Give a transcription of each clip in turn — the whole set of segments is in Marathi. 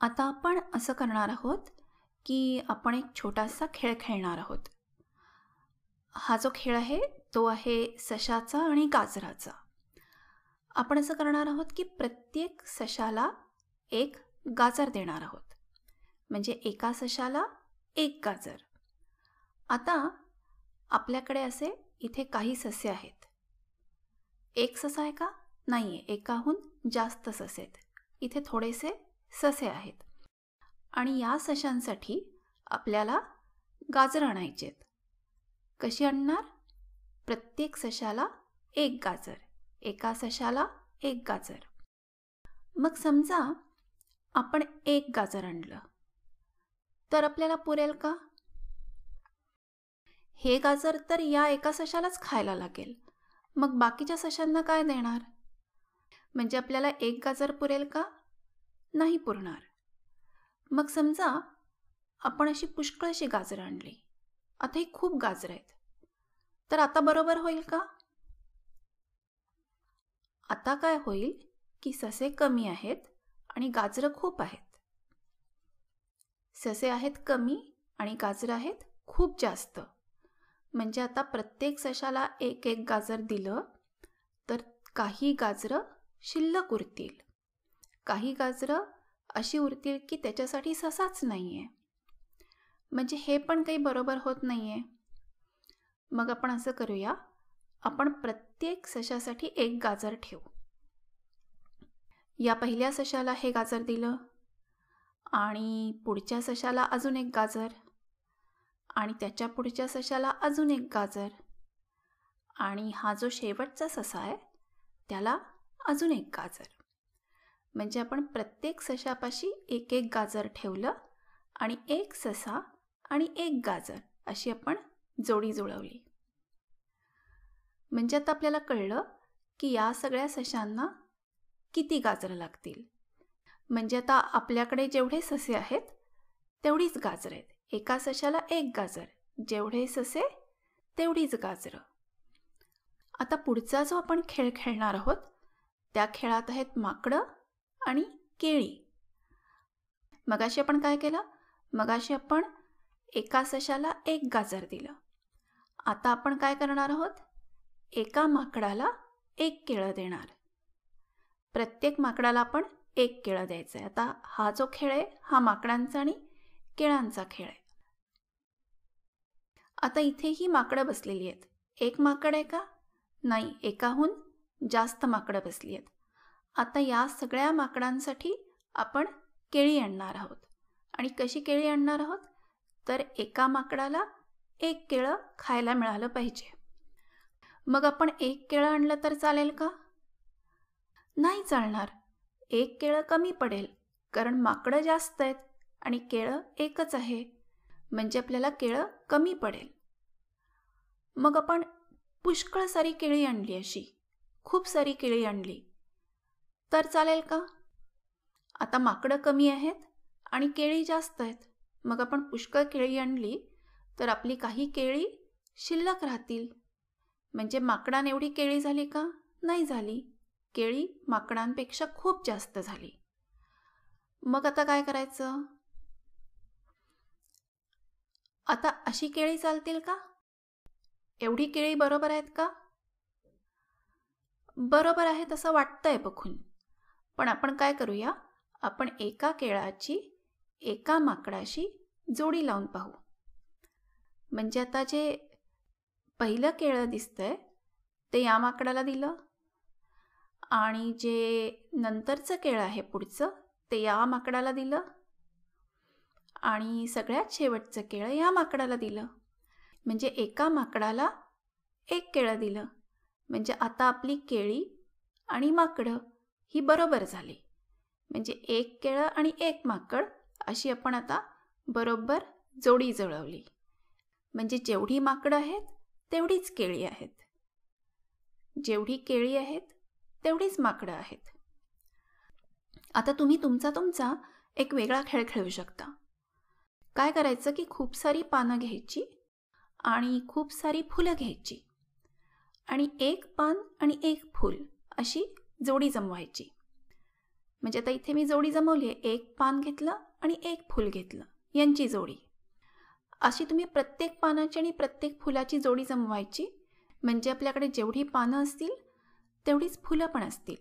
आता आपण असं करणार आहोत की आपण एक छोटासा खेळ खेळणार आहोत. हा जो खेळ आहे तो आहे सशाचा आणि गाजराचा. आपण असं करणार आहोत की प्रत्येक सशाला एक गाजर देणार आहोत. म्हणजे एका सशाला एक गाजर. आता आपल्याकडे असे इथे काही ससे आहेत. एक ससा आहे का? नाही आहे एकाहून जास्त ससे आहेत. इथे थोडेसे ससे आहेत. आणि या सशांसाठी आपल्याला गाजर आणायचे आहेत. कशी आणणार? प्रत्येक सशाला एक गाजर एका सशाला एक गाजर. मग समजा आपण एक गाजर आणलं. तर आपल्याला पुरेल का? हे गाजर तर या एका सशालाच खायला लागेल. मग बाकीच्या सशांना काय देणार? म्हणजे आपल्याला एक गाजर पुरेल का? नाही पुरणार. मग समजा आपण अशी पुष्कळ अशी गाजरं आणली. आता ही खूप गाजरं आहेत. तर आता बरोबर होईल का? आता काय होईल की ससे कमी आहेत आणि गाजरं खूप आहेत. ससे आहेत कमी आणि गाजरं आहेत खूप जास्त. म्हणजे आता प्रत्येक सशाला एक एक गाजर दिलं तर काही गाजरं शिल्लक उरतील. काही गाजरं अशी उरतील की त्याच्यासाठी ससाच नाही आहे म्हणजे हे पण काही बरोबर होत नाही आहे मग आपण असं करूया आपण प्रत्येक सशासाठी एक गाजर ठेवू. या पहिल्या सशाला हे गाजर दिलं आणि पुढच्या सशाला अजून एक गाजर आणि त्याच्या पुढच्या सशाला अजून एक गाजर आणि हा जो शेवटचा ससा आहे त्याला अजून एक गाजर. म्हणजे आपण प्रत्येक सशापाशी एक एक गाजर ठेवलं आणि एक ससा आणि एक गाजर अशी आपण जोडी जुळवली. म्हणजे आता आपल्याला कळलं की या सगळ्या सशांना किती गाजरं लागतील. म्हणजे आता आपल्याकडे जेवढे ससे आहेत तेवढीच गाजर आहेत. एका सशाला एक गाजर जेवढे ससे तेवढीच गाजरं. आता पुढचा जो आपण खेळ खेळणार आहोत त्या खेळात आहेत माकडं आणि केळी. मगाशी आपण काय केलं? मगाशी आपण एका सशाला एक गाजर दिलं. आता आपण काय करणार आहोत? एका माकडाला एक केळं देणार. प्रत्येक माकडाला आपण एक केळं द्यायचं आहे आता हा जो खेळ आहे हा माकडांचा आणि केळांचा खेळ आहे. आता इथेही माकडं बसलेली आहेत. एक माकड आहे का? नाही एकाहून जास्त माकडं बसली आहेत. आता या सगळ्या माकडांसाठी आपण केळी आणणार आहोत. आणि कशी केळी आणणार आहोत? तर एका माकडाला एक केळं खायला मिळालं पाहिजे. मग आपण एक केळं आणलं तर चालेल का? नाही चालणार. एक केळं कमी पडेल कारण माकडं जास्त आहेत आणि केळं एकच आहे. म्हणजे आपल्याला केळं कमी पडेल. मग आपण पुष्कळ सारी केळी आणली अशी. खूप सारी केळी आणली. तर चालेल का? आता माकडं कमी आहेत आणि केळी जास्त आहेत. मग आपण पुष्कळ केळी आणली तर आपली काही केळी शिल्लक राहतील. म्हणजे माकडान एवढी केळी झाली का? नाही झाली. केळी माकडांपेक्षा खूप जास्त झाली. मग आता काय करायचं? आता अशी केळी चालतील का? एवढी केळी बरोबर आहेत का? बरोबर आहेत असं वाटतंय बघून. पण आपण काय करूया? आपण एका केळाची एका माकडाशी जोडी लावून पाहू. म्हणजे आता जे पहिलं केळं दिसतंय ते या माकडाला दिलं. आणि जे नंतरचं केळं आहे पुढचं ते या माकडाला दिलं. आणि सगळ्यात शेवटचं केळं या माकडाला दिलं. म्हणजे एका माकडाला एक केळं दिलं. म्हणजे आता आपली केळी आणि माकडं ही बरोबर झाली. म्हणजे एक केळं आणि एक माकड अशी आपण आता बरोबर जोडी जुळवली. म्हणजे जेवढी माकडं आहेत तेवढीच केळी आहेत. जेवढी केळी आहेत तेवढीच माकडं आहेत. आता तुम्ही तुमचा तुमचा एक वेगळा खेळ खेळू शकता. काय करायचं की खूप सारी पानं घ्यायची आणि खूप सारी फुलं घ्यायची. आणि एक पान आणि एक फूल अशी जोडी जमवायची. म्हणजे आता इथे मी जोडी जमवली आहे. एक पान घेतलं आणि एक फूल घेतलं. यांची जोडी. अशी तुम्ही प्रत्येक पानाची आणि प्रत्येक फुलाची जोडी जमवायची. म्हणजे आपल्याकडे जेवढी पानं असतील तेवढीच फुलं पण असतील.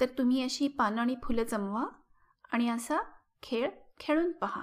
तर तुम्ही अशी पानं आणि फुलं जमवा आणि असा खेळ खेळून पहा.